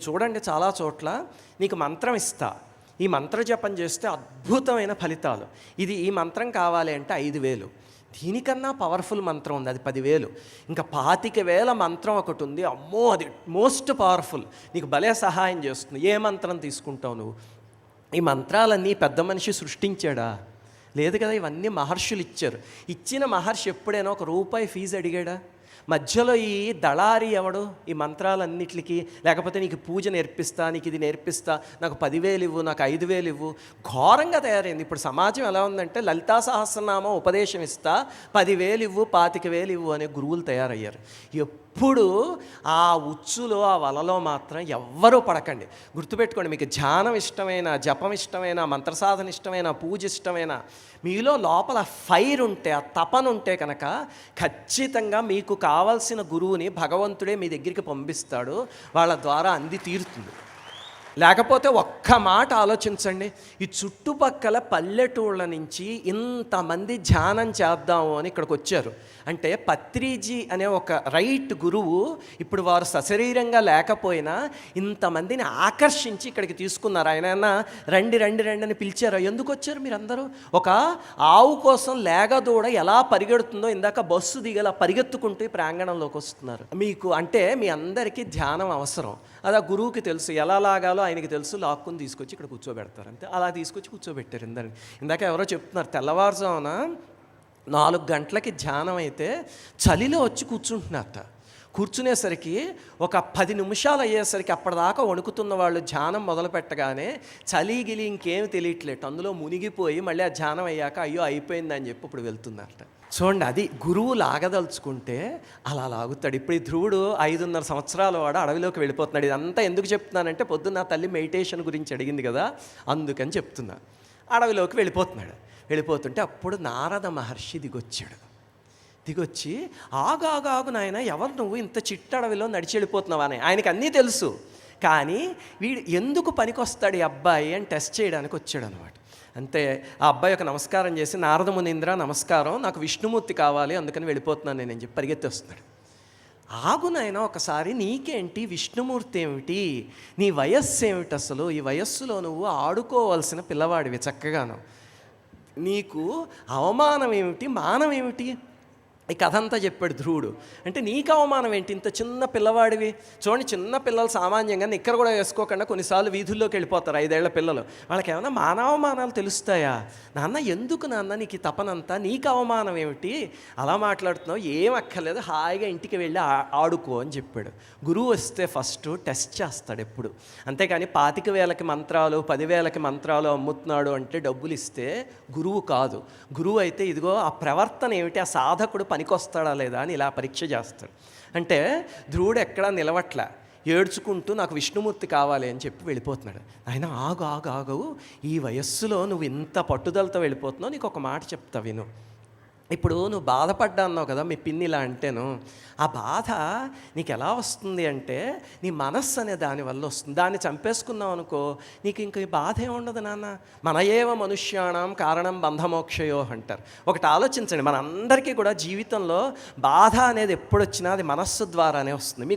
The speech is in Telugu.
మీరు చూడండి చాలా చోట్ల నీకు మంత్రం ఇస్తా. ఈ మంత్ర జపం చేస్తే అద్భుతమైన ఫలితాలు. ఇది ఈ మంత్రం కావాలి అంటే ఐదు వేలు. దీనికన్నా పవర్ఫుల్ మంత్రం ఉంది అది పదివేలు. ఇంకా పాతిక వేల మంత్రం ఒకటి ఉంది. అమ్మో అది మోస్ట్ పవర్ఫుల్. నీకు భలే సహాయం చేస్తుంది. ఏ మంత్రం తీసుకుంటావు నువ్వు? ఈ మంత్రాలన్నీ పెద్ద మనిషి సృష్టించాడా? లేదు కదా ఇవన్నీ మహర్షులు ఇచ్చారు. ఇచ్చిన మహర్షి ఎప్పుడైనా ఒక రూపాయి ఫీజు అడిగాడా? మధ్యలో ఈ దళారి ఎవడు? ఈ మంత్రాలన్నిటికీ లేకపోతే నీకు పూజ నేర్పిస్తా నీకు ఇది నేర్పిస్తా నాకు పదివేలు ఇవ్వు నాకు ఐదు వేలు ఇవ్వు ఘోరంగా తయారైంది. ఇప్పుడు సమాజం ఎలా ఉందంటే లలితా సహస్రనామ ఉపదేశం ఇస్తా పదివేలు ఇవ్వు పాతిక వేలు ఇవ్వు అనే గురువులు తయారయ్యారు. ఎప్పుడు ఆ ఉచ్చులో ఆ వలలో మాత్రం ఎవ్వరూ పడకండి. గుర్తుపెట్టుకోండి మీకు ధ్యానం ఇష్టమైన జపం ఇష్టమైన మంత్రసాధన ఇష్టమైన పూజ ఇష్టమైన మీలో లోపల ఫైర్ ఉంటే ఆ తపన ఉంటే కనుక ఖచ్చితంగా మీకు కావాల్సిన గురువుని భగవంతుడే మీ దగ్గరికి పంపిస్తాడు వాళ్ళ ద్వారా అంది తీరుతుంది. లేకపోతే ఒక్క మాట ఆలోచించండి. ఈ చుట్టుపక్కల పల్లెటూళ్ళ నుంచి ఇంతమంది ధ్యానం చేద్దాము అని ఇక్కడికి వచ్చారు. అంటే పత్రిజీ అనే ఒక రైట్ గురువు ఇప్పుడు వారు సశరీరంగా లేకపోయినా ఇంతమందిని ఆకర్షించి ఇక్కడికి తీసుకున్నారు. ఆయన రండి రండి రండి అని పిలిచారు. ఎందుకు వచ్చారు మీరందరూ? ఒక ఆవు కోసం లేగదూడ ఎలా పరిగెడుతుందో ఇందాక బస్సు దిగలా పరిగెత్తుకుంటూ ఈ ప్రాంగణంలోకి వస్తున్నారు. మీకు అంటే మీ అందరికీ ధ్యానం అవసరం. అది ఆ గురువుకి తెలుసు. ఎలా లాగాలో ఆయనకి తెలుసు లాక్కుని తీసుకొచ్చి ఇక్కడ కూర్చోబెడతారు. అంతే. అలా తీసుకొచ్చి కూర్చోబెట్టారు ఇందని ఇందాక ఎవరో చెప్తున్నారు తెల్లవారుజామున నాలుగు గంటలకి ధ్యానం అయితే చలిలో వచ్చి కూర్చుంటున్నారట. కూర్చునేసరికి ఒక పది నిమిషాలు అయ్యేసరికి అప్పటిదాకా వణుకుతున్న వాళ్ళు ధ్యానం మొదలు పెట్టగానే చలి గిలి ఇంకేం తెలియట్లేదు. అందులో మునిగిపోయి మళ్ళీ ఆ ధ్యానం అయ్యాక అయ్యో అయిపోయిందని చెప్పి ఇప్పుడు వెళ్తున్నారట. చూడండి అది గురువు లాగదలుచుకుంటే అలా లాగుతాడు. ఇప్పుడు ఈ ధ్రువుడు ఐదున్నర సంవత్సరాల వాడు అడవిలోకి వెళ్ళిపోతున్నాడు. ఇదంతా ఎందుకు చెప్తున్నానంటే పొద్దున్న నా తల్లి మెడిటేషన్ గురించి అడిగింది కదా అందుకని చెప్తున్నా. అడవిలోకి వెళ్ళిపోతున్నాడు. వెళ్ళిపోతుంటే అప్పుడు నారద మహర్షి దిగొచ్చాడు. దిగొచ్చి ఆగు ఆగు ఆగు నాయన ఎవరు నువ్వు ఇంత చిట్టడవిలో నడిచి వెళ్ళిపోతున్నావా అని ఆయనకి అన్నీ తెలుసు. కానీ వీడు ఎందుకు పనికొస్తాడు ఈ అబ్బాయి అని టెస్ట్ చేయడానికి వచ్చాడు అనమాట అంతే ఆ అబ్బాయి ఒక నమస్కారం చేసి నారద మునీంద్ర నమస్కారం నాకు విష్ణుమూర్తి కావాలి అందుకని వెళ్ళిపోతున్నాను నేను చెప్పి పరిగెత్తి వస్తున్నాడు ఆగునైనా ఒకసారి నీకేంటి? విష్ణుమూర్తి ఏమిటి నీ వయస్సు ఏమిటి అసలు? ఈ వయస్సులో నువ్వు ఆడుకోవాల్సిన పిల్లవాడివి చక్కగాను. నీకు అవమానం ఏమిటి మానం ఏమిటి ఈ కథ అంతా చెప్పాడు ధ్రువుడు. అంటే నీకు అవమానం ఏంటి? ఇంత చిన్న పిల్లవాడివి. చూడండి చిన్న పిల్లలు సామాన్యంగా నిక్కర కూడా వేసుకోకుండా కొన్నిసార్లు వీధుల్లోకి వెళ్ళిపోతారు ఐదేళ్ళ పిల్లలు. వాళ్ళకి ఏమైనా మానవమానాలు తెలుస్తాయా? నాన్న ఎందుకు నాన్న నీకు తపనంతా? నీకు అవమానం ఏమిటి? అలా మాట్లాడుతున్నావు. ఏం అక్కర్లేదు. హాయిగా ఇంటికి వెళ్ళి ఆ- ఆడుకో అని చెప్పాడు. గురువు వస్తే ఫస్ట్ టెస్ట్ చేస్తాడు ఎప్పుడు. అంతేకాని పాతిక వేలకి మంత్రాలు పదివేలకి మంత్రాలు అమ్ముతున్నాడు అంటే డబ్బులు ఇస్తే గురువు కాదు. గురువు అయితే ఇదిగో ఆ ప్రవర్తన ఏమిటి? ఆ సాధకుడు పనికొస్తాడా లేదా అని ఇలా పరీక్ష చేస్తాడు. అంటే ధ్రువుడు ఎక్కడా నిలవట్లే. ఏడ్చుకుంటూ నాకు విష్ణుమూర్తి కావాలి అని చెప్పి వెళ్ళిపోతున్నాడు. ఆయన ఆగు ఆగు ఆగు. ఈ వయస్సులో నువ్వు ఇంత పట్టుదలతో వెళ్ళిపోతున్నావు. నీకు ఒక మాట చెప్తా విను. ఇప్పుడు నువ్వు బాధపడ్డా అన్నావు కదా మీ పిన్ని ఇలా అంటేను ఆ బాధ నీకు ఎలా వస్తుంది అంటే నీ మనస్సు అనే దాని వల్ల వస్తుంది. దాన్ని చంపేసుకున్నావు అనుకో నీకు ఇంక ఈ బాధ ఏముండదు నాన్న. మన ఏవ మనుష్యాణం కారణం బంధమోక్షయో అంటారు. ఒకటి ఆలోచించండి మనందరికీ కూడా జీవితంలో బాధ అనేది ఎప్పుడు వచ్చినా అది మనస్సు ద్వారానే వస్తుంది. మీ